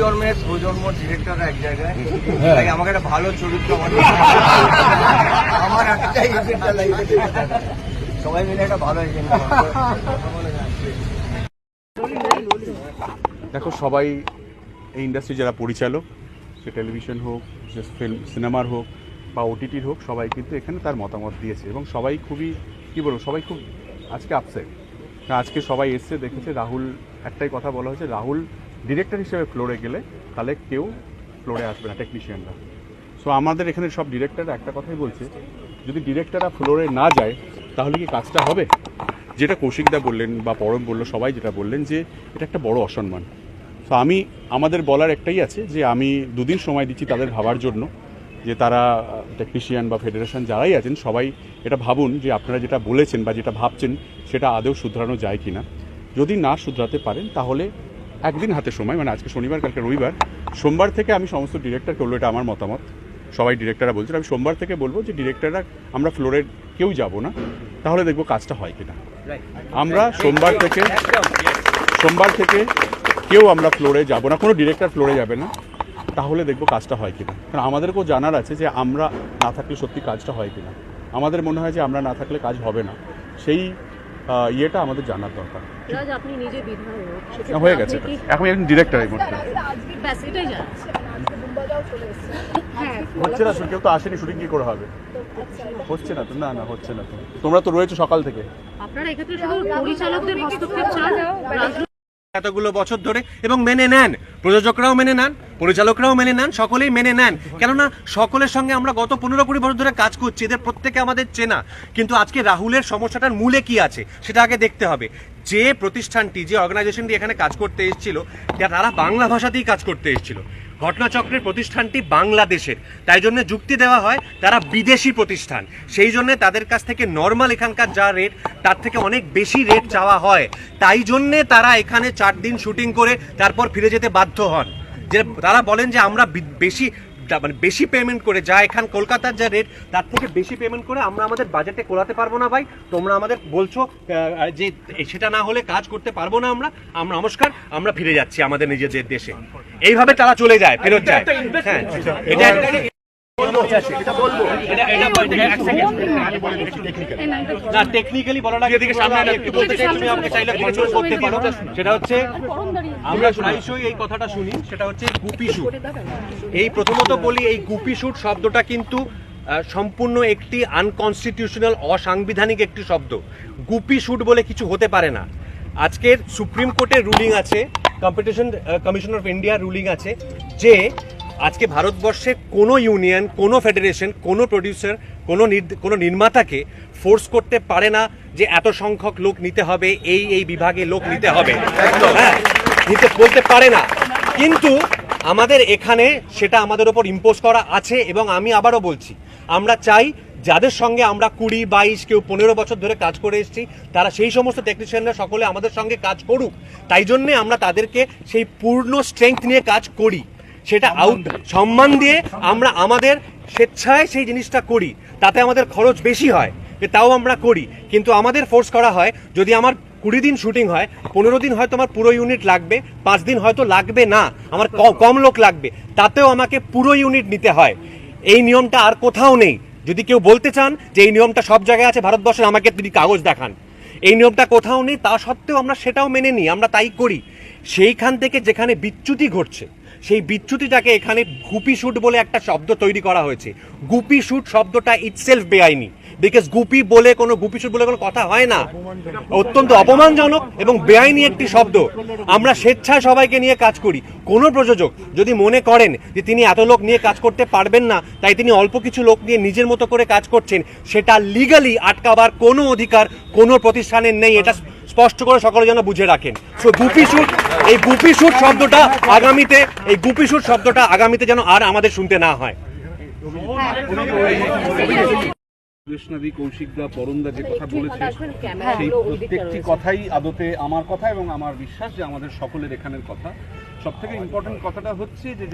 জন্মের প্রজন্ম ডিরেক্টর এক জায়গায়। তাই আমাকে একটা ভালো চরিত্র আমার আমার একটাই এজেন্ডা লাগবে সবাই মিলে একটা ভালো এজেন্ডা দেখো সবাই এই ইন্ডাস্ট্রি যারা পরিচালক সে টেলিভিশন হোক সে ফিল্ম সিনেমার হোক বা ওটিটির হোক সবাই কিন্তু এখানে তার মতামত দিয়েছে। এবং সবাই খুবই কী বলব সবাই খুব আজকে আপসেট আজকে সবাই এসছে দেখেছে রাহুল একটাই কথা বলা হয়েছে রাহুল ডিরেক্টর হিসেবে ফ্লোরে গেলে তাহলে কেউ ফ্লোরে আসবে না টেকনিশিয়ানরা সো আমাদের এখানে সব ডিরেক্টর একটা কথাই বলছে, যদি ডিরেক্টররা ফ্লোরে না যায়, তাহলে কি কাজটা হবে? যেটা কৌশিকদা বললেন বা পরম বলল, সবাই যেটা বললেন যে, এটা একটা বড় অসম্মান। তো আমি, আমাদের বলার একটাই আছে যে, আমি দুদিন সময় দিচ্ছি তাদের ভাবার জন্য, যে তারা টেকনিশিয়ান বা ফেডারেশন যারাই আছেন, সবাই এটা ভাবুন যে আপনারা যেটা বলেছেন বা যেটা ভাবছেন, সেটা আদৌ শুধরানো যায় কি না যদি না শুধরাতে পারেন, তাহলে একদিন হাতে সময় মানে আজকে শনিবার, কালকে রবিবার, সোমবার থেকে আমি সমস্ত ডিরেক্টরকে বলব, এটা আমার মতামত। সবাই ডিরেক্টররা বলছেন, আমি সোমবার থেকে বলব যে ডিরেক্টররা আমরা ফ্লোরের কেউ যাব না, তাহলে দেখব কাজটা হয় কিনা। আমরা সোমবার থেকে সোমবার থেকে কেউ আমরা ফ্লোরে যাব না, কোনো ডিরেক্টর ফ্লোরে যাবে না, তাহলে দেখব কাজটা হয় কিনা। কারণ আমাদেরকেও জানার আছে যে আমরা না থাকলে সত্যি কাজটা হয় কিনা। আমাদের মনে হয় যে আমরা না থাকলে কাজ হবে না। সেই ইয়েটা আমাদের জানার দরকার। আপনি নিজে বিধায়ক হয়ে গেছে এখন একজন ডিরেক্টর এই মুহূর্তে। হ্যাঁ। হচ্ছে না কেউ তো আসেনি শুটিং কি করে হবে? হচ্ছে না তো না না হচ্ছে না তো। তোমরা তো রয়েছো সকাল থেকে। আপনারা এক্ষেত্রে শুধু পরিচালকদের হস্তক্ষেপ চান রাজনৈতিক এতগুলো বছর ধরে এবং মেনে নেন। প্রযোজকরাও মেনে নেন, পরিচালকরাও মেনে নেন, সকলেই মেনে নেন। কেননা সকলের সঙ্গে আমরা গত পনেরো কুড়ি বছর ধরে কাজ করছি, এদের প্রত্যেকে আমাদের চেনা। কিন্তু আজকে রাহুলের সমস্যাটার মূলে কি আছে, সেটা আগে দেখতে হবে। যে প্রতিষ্ঠানটি, যে অর্গানাইজেশনটি এখানে কাজ করতে এসেছিল তারা বাংলা ভাষাতেই কাজ করতে এসেছিল। ঘটনাচক্রের প্রতিষ্ঠানটি বাংলাদেশের। তাই জন্য যুক্তি দেওয়া হয়, তারা বিদেশি প্রতিষ্ঠান। সেই জন্য তাদের কাছ থেকে নর্মাল এখানকার যা রেট তার থেকে অনেক বেশি রেট চাওয়া হয়। তাই জন্যে তারা এখানে চার দিন শুটিং করে, তারপর ফিরে যেতে বাধ্য হন। যে তারা বলেন যে আমরা বেশি মানে বেশি পেমেন্ট করে যা এখান কলকাতার যা রেট তার থেকে বেশি পেমেন্ট করে আমরা আমাদের বাজেটে কোলাতে পারব না ভাই। তোমরা আমাদের বলছো যে সেটা না হলে কাজ করতে পারব না আমরা। আমরা নমস্কার আমরা ফিরে যাচ্ছি আমাদের নিজেদের দেশে। এইভাবে তারা চলে যায় ফেরত যায়। হ্যাঁ। এটা না টেকনিক্যালি বলার আগে এদিকে সামনে একটু বলতে চাই তুমি আমাকে চাইলে কন্ট্রোল করতে পারো। সেটা হচ্ছে আমরা প্রায়শই এই কথাটা শুনি সেটা হচ্ছে গুপি শুট এই প্রথমত বলি এই গুপি শুট শব্দটা কিন্তু আহ, সম্পূর্ণ একটি আনকনস্টিটিউশনাল অসাংবিধানিক একটি শব্দ। গুপি শুট বলে কিছু হতে পারে না। আজকের সুপ্রিম কোর্টের রুলিং আছে competition commission of India ruling আছে যে আজকে ভারতবর্ষে কোনো ইউনিয়ন কোনো ফেডারেশন কোনো প্রডিউসার কোনো কোনো নির্মাতাকে ফোর্স করতে পারে না যে এত সংখ্যক লোক নিতে হবে এই এই বিভাগে লোক নিতে হবে। হ্যাঁ নিতে বলতে পারে না। কিন্তু আমাদের এখানে সেটা আমাদের ওপর ইম্পোজ করা আছে এবং আমি আবারও বলছি আমরা চাই যাদের সঙ্গে আমরা কুড়ি বাইশ কেউ পনেরো বছর ধরে কাজ করে এসেছি তারা সেই সমস্ত টেকনিশিয়ানরা সকলে আমাদের সঙ্গে কাজ করুক। তাই জন্যে আমরা তাদেরকে সেই পূর্ণ স্ট্রেংথ নিয়ে কাজ করি। সেটা আউট সম্মান দিয়ে। আমরা আমাদের স্বেচ্ছায় সেই জিনিসটা করি। তাতে আমাদের খরচ বেশি হয় যে তাও আমরা করি। কিন্তু আমাদের ফোর্স করা হয় যদি আমার কুড়ি দিন শুটিং হয় পনেরো দিন হয়তো আমার পুরো ইউনিট লাগবে পাঁচ দিন হয়তো লাগবে না আমার ক- কম লোক লাগবে তাতেও আমাকে পুরো ইউনিট নিতে হয়। এই নিয়মটা আর কোথাও নেই। যদি কেউ বলতে চান যে এই নিয়মটা সব জায়গায় আছে ভারতবর্ষে আমাকে তিনি কাগজ দেখান। এই নিয়মটা কোথাও নেই তা সত্ত্বেও আমরা সেটাও মেনে নিই আমরা তাই করি। সেইখান থেকে যেখানে বিচ্যুতি ঘটছে সেই বিচ্যুতিটাকে এখানে গুপি শুট বলে একটা শব্দ তৈরি করা হয়েছে। গুপি শুট শব্দটা ইটসেলফ বেআইনি। বিকজ গুপি বলে কোনো, গুপি শুট বলে কোনো কথা হয় না। অত্যন্ত অপমানজনক এবং বেআইনি একটি শব্দ। আমরা স্বেচ্ছায় সবাইকে নিয়ে কাজ করি। কোনো প্রযোজক যদি মনে করেন যে তিনি এত লোক নিয়ে কাজ করতে পারবেন না, তাই তিনি অল্প কিছু লোক নিয়ে নিজের মতো করে কাজ করছেন, সেটা লিগালি আটকাবার কোনো অধিকার কোনো প্রতিষ্ঠানের নেই। এটা স্পষ্ট করে সকলে যেন বুঝে রাখেন। সো গুপি শুট এই গুপি শুট শব্দটা আগামীতে এই গুপি শুট শব্দটা আগামীতে যেন আর আমাদের শুনতে না হয়। কৃষ্ণাদি কৌশিকদা পরমদা যে কথা বলেছে সেই প্রত্যেকটি কথাই আদতে আমার কথা এবং আমার বিশ্বাস যে আমাদের সকলের এখানের কথা। সব থেকে ইম্পর্টেন্ট কথাটা হচ্ছে যে